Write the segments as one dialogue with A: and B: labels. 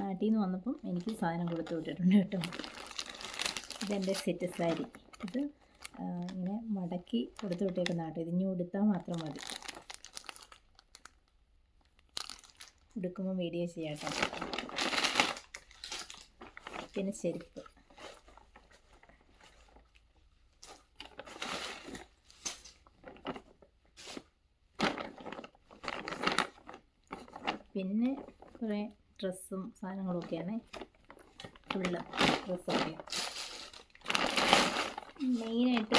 A: നാട്ടിൽ നിന്ന് വന്നപ്പം എനിക്ക് സാധനം കൊടുത്തു വിട്ടിട്ടുണ്ട് കേട്ടോ. ഇതെന്റെ സെറ്റ് സാരി. ഇത് ഇങ്ങനെ മടക്കി കൊടുത്തു വിട്ടേക്കുന്ന കേട്ടോ. ഇത് ഇനി ഉടുത്താൽ മാത്രം മതി. ഉടുക്കുമ്പോൾ വീഡിയോ ചെയ്യാട്ടോ പിന്നെ ചെരുപ്പ്. പിന്നെ കുറേ ഡ്രസ്സും സാധനങ്ങളൊക്കെയാണ്. ഫുള്ള് ഡ്രസ്സൊക്കെ. മെയിനായിട്ട്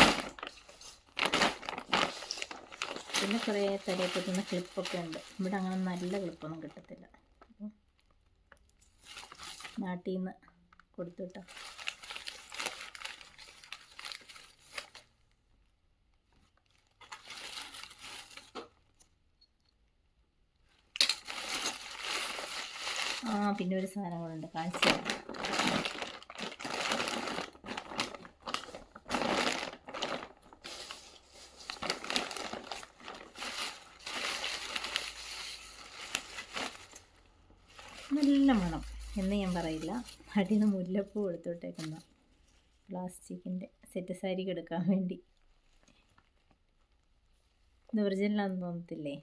A: പിന്നെ കുറേ തലയിൽ പറ്റുന്ന ക്ലിപ്പൊക്കെ ഉണ്ട്. ഇവിടെ അങ്ങനെ നല്ല ക്ലിപ്പൊന്നും കിട്ടത്തില്ല. നാട്ടിൽ നിന്ന് കൊടുത്തുവിട്ടോ. പിന്നെ ഒരു സാധനം കൂടെ ഉണ്ട്. കാണിച്ചു നല്ല മണം എന്ന് ഞാൻ പറയില്ല. അടിയിൽ നിന്ന് മുല്ലപ്പൂ കൊടുത്തോട്ടേക്കുന്ന പ്ലാസ്റ്റിക്കിന്റെ സെറ്റ് സാരിക്ക് എടുക്കാൻ വേണ്ടി. ഇത് ഒറിജിനലാണെന്ന് തോന്നത്തില്ലേ?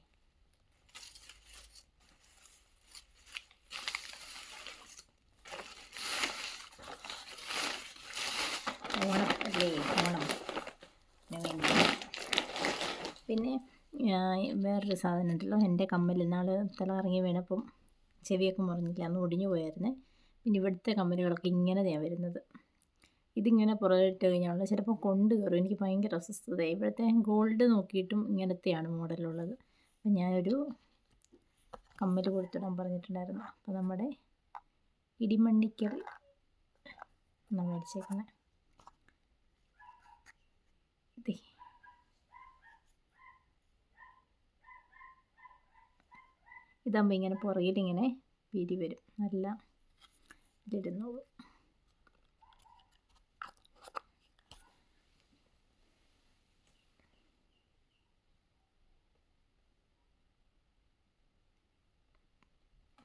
A: പിന്നെ വേറൊരു സാധനം ഉണ്ടല്ലോ. എന്റെ കമ്മൽ ഇന്നാൾ തല ഇറങ്ങി വീണപ്പം ചെവിയൊക്കെ മുറിഞ്ഞില്ല അന്ന് ഒടിഞ്ഞു പോയായിരുന്നു. പിന്നെ ഇവിടുത്തെ കമ്മലുകളൊക്കെ ഇങ്ങനെയാണ് വരുന്നത്. ഇതിങ്ങനെ പുറകിട്ട് കഴിഞ്ഞാൽ ചിലപ്പോൾ കൊണ്ട് കയറും. എനിക്ക് ഭയങ്കര അസ്വസ്ഥത. ഇവിടുത്തെ ഗോൾഡ് നോക്കിയിട്ടും ഇങ്ങനത്തെയാണ് മോഡലുള്ളത്. അപ്പം ഞാനൊരു കമ്മൽ കൊടുത്തിടാൻ പറഞ്ഞിട്ടുണ്ടായിരുന്നു. അപ്പോൾ നമ്മുടെ ഇടിമണ്ണിക്കൽ എന്നാണ് മേടിച്ചേക്കുന്നത് ദേ. ഇതാകുമ്പോൾ ഇങ്ങനെ പുറകിലിങ്ങനെ വിരി വരും. നല്ല ഇതിരുന്നോളൂ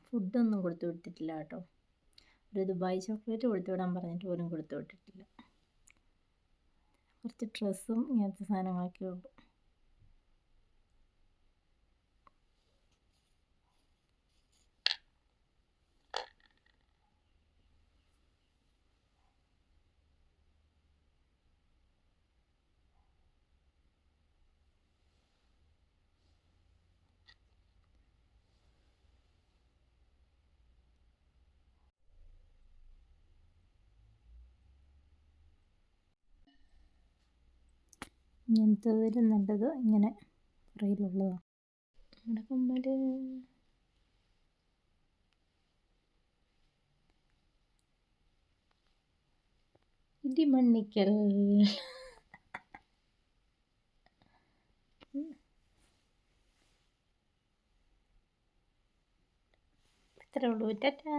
A: ഫുഡൊന്നും കൊടുത്തു വിട്ടിട്ടില്ല കേട്ടോ. ഒരു ദുബായ് ചോക്ലേറ്റ് കൊടുത്തു വിടാൻ പറഞ്ഞിട്ട് പോലും കൊടുത്തു വിട്ടിട്ടില്ല. കുറച്ച് ഡ്രസ്സും ഇങ്ങനത്തെ സാധനങ്ങളൊക്കെ ഉള്ളൂ. ഇങ്ങനത്തതിൽ നല്ലത് ഇങ്ങനെ പുറയിലുള്ളതാണ് നമ്മുടെ കമ്മൽ ഇടിമണ്ണിക്കൽ. ഇത്രേ ഉള്ളൂ. ടാറ്റാ.